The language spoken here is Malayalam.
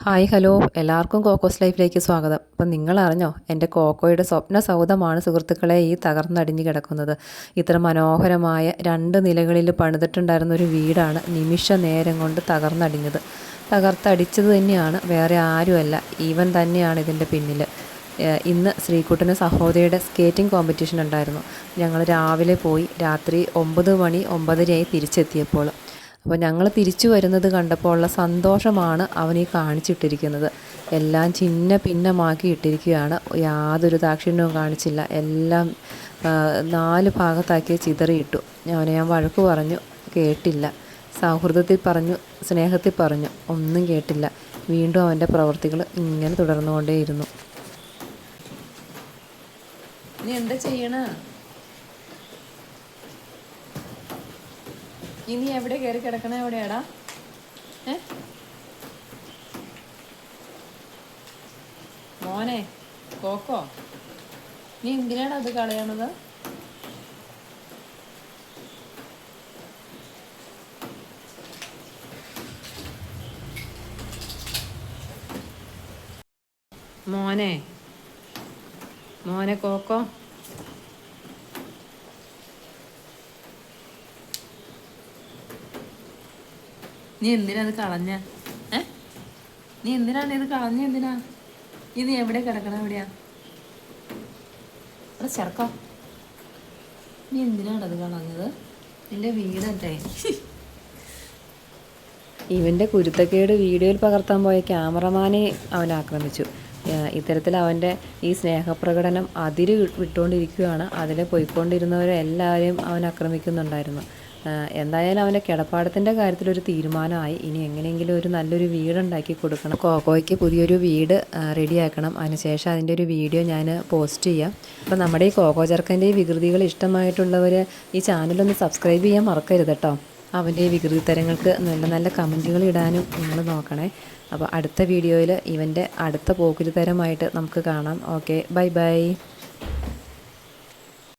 Hi hello. എല്ലാവർക്കും കോക്കോസ് ലൈഫിലേക്ക് സ്വാഗതം. അപ്പം നിങ്ങൾ അറിഞ്ഞോ എന്റെ കോക്കോയുടെ സ്വപ്ന സൗധമാണ് സുഹൃത്തുക്കളെ ഈ തകർന്നടിഞ്ഞ് കിടക്കുന്നത്. ഇത്ര മനോഹരമായ രണ്ട് നിലകളിൽ പണിതിട്ടുണ്ടായിരുന്ന ഒരു വീടാണ് നിമിഷ നേരം കൊണ്ട് തകർന്നടിഞ്ഞത്. തകർത്തടിച്ചത് തന്നെയാണ് വേറെ ആരുമല്ല. ഈവൻ തന്നെയാണ് ഇതിന്റെ പിന്നിൽ ഇന്ന് ശ്രീകുട്ടന് സഹോദരിയുടെ സ്കേറ്റിംഗ് കോമ്പറ്റീഷൻ ഉണ്ടായിരുന്നു. ഞങ്ങൾ രാവിലെ പോയി രാത്രി ഒമ്പത് മണി ഒമ്പതരയായി തിരിച്ചെത്തിയപ്പോൾ. അപ്പോൾ ഞങ്ങൾ തിരിച്ചു വരുന്നത് കണ്ടപ്പോൾ ഉള്ള സന്തോഷമാണ് അവൻ ഈ കാണിച്ചിട്ടിരിക്കുന്നത്. എല്ലാം ചിന്ന ഭിന്നമാക്കി ഇട്ടിരിക്കുകയാണ്. യാതൊരു ദാക്ഷിണ്യവും കാണിച്ചില്ല. എല്ലാം നാല് ഭാഗത്താക്കി ചിതറിയിട്ടു അവനെ ഞാൻ വഴക്ക് പറഞ്ഞു കേട്ടില്ല. സൗഹൃദത്തിൽ പറഞ്ഞു സ്നേഹത്തിൽ പറഞ്ഞു ഒന്നും കേട്ടില്ല. വീണ്ടും അവന്റെ പ്രവർത്തികൾ ഇങ്ങനെ തുടർന്നുകൊണ്ടേയിരുന്നു. നീ എന്താ ചെയ്യണ? ഇനി എവിടെ കയറി കിടക്കണ എവിടെയാടാ ഏ? മോനെ കോക്കോ നീ എന്തിനാണ് അത് കളയണത്? മോനെ മോനെ കോക്കോ നീ എന്തിനാ അത് കളഞ്ഞ? ഏ? നീ എന്തിനാണ് ഇത് കളഞ്ഞ എന്തിനാ? ഇത് എവിടെ കിടക്കണ എവിടെയാ അവിടെ നീ എന്തിനാണ് അത് കളഞ്ഞത്? എന്റെ വീടല്ലേ? ഇവന്റെ കുരുത്തക്കേട് വീഡിയോയിൽ പകർത്താൻ പോയ ക്യാമറമാനെ അവൻ ആക്രമിച്ചു. ഇത്തരത്തിൽ അവന്റെ ഈ സ്നേഹപ്രകടനം അതിര് വിട്ടുകൊണ്ടിരിക്കുകയാണ് അതിൽ പോയിക്കൊണ്ടിരുന്നവരെ എല്ലാവരെയും അവൻ ആക്രമിക്കുന്നുണ്ടായിരുന്നു. എന്തായാലും അവന്റെ കിടപ്പാടത്തിന്റെ കാര്യത്തിലൊരു തീരുമാനമായി. ഇനി എങ്ങനെയെങ്കിലും ഒരു നല്ലൊരു വീടുണ്ടാക്കി കൊടുക്കണം. കോക്കോയ്ക്ക് പുതിയൊരു വീട് റെഡിയാക്കണം. അതിനുശേഷം അതിന്റെ ഒരു വീഡിയോ ഞാൻ പോസ്റ്റ് ചെയ്യാം. അപ്പോൾ നമ്മുടെ ഈ കോക്കോ ചെറുക്കന്റെ ഈ വികൃതികൾ ഇഷ്ടമായിട്ടുള്ളവർ ഈ ചാനലൊന്ന് സബ്സ്ക്രൈബ് ചെയ്യാൻ മറക്കരുത് കേട്ടോ. അവന്റെ ഈ വികൃതി തരങ്ങൾക്ക് നല്ല നല്ല കമന്റുകൾ ഇടാനും നിങ്ങൾ നോക്കണേ. അപ്പോൾ അടുത്ത വീഡിയോയിൽ ഇവന്റെ അടുത്ത പോക്കിരി തരമായിട്ട് നമുക്ക് കാണാം. Okay bye bye.